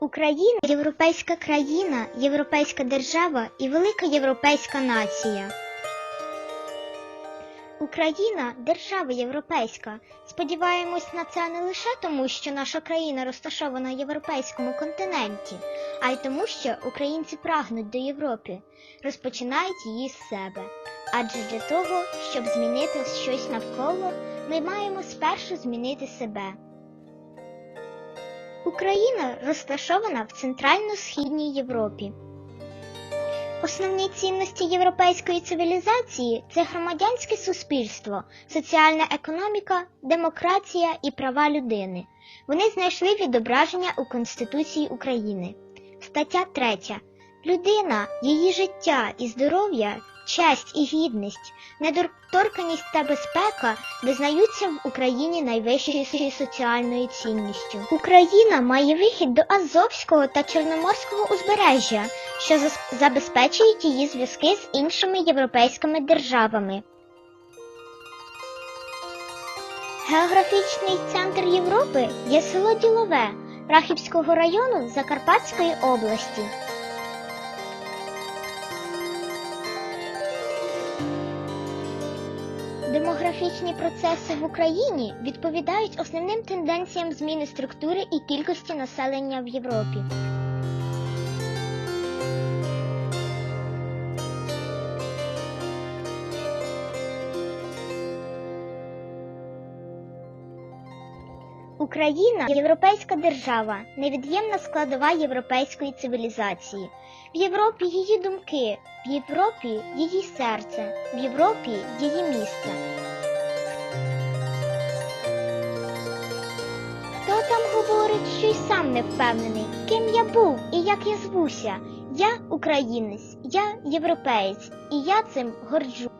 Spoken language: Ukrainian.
Україна європейська країна, європейська держава і велика європейська нація. Україна держава європейська. Сподіваємось на це не лише тому, що наша країна розташована на європейському континенті, а й тому, що українці прагнуть до Європи, розпочинають її з себе. Адже для того, щоб змінити щось навколо, ми маємо спершу змінити себе. Україна розташована в центрально-східній Європі. Основні цінності європейської цивілізації це громадянське суспільство, соціальна економіка, демократія і права людини. Вони знайшли відображення у Конституції України. Стаття 3. Людина, її життя і здоров'я, честь і гідність, недоторканість та безпека визнаються в Україні найвищою соціальною цінністю. Україна має вихід до Азовського та Чорноморського узбережжя, що забезпечують її зв'язки з іншими європейськими державами. Географічний центр Європи є село Ділове Рахівського району Закарпатської області. Демографічні процеси в Україні відповідають основним тенденціям зміни структури і кількості населення в Європі. Україна європейська держава, невід'ємна складова європейської цивілізації. В Європі її думки, в Європі її серце, в Європі її місце. Хто там говорить, що й сам не впевнений, ким я був і як я звуся? Я українець, я європеєць, і я цим горджу.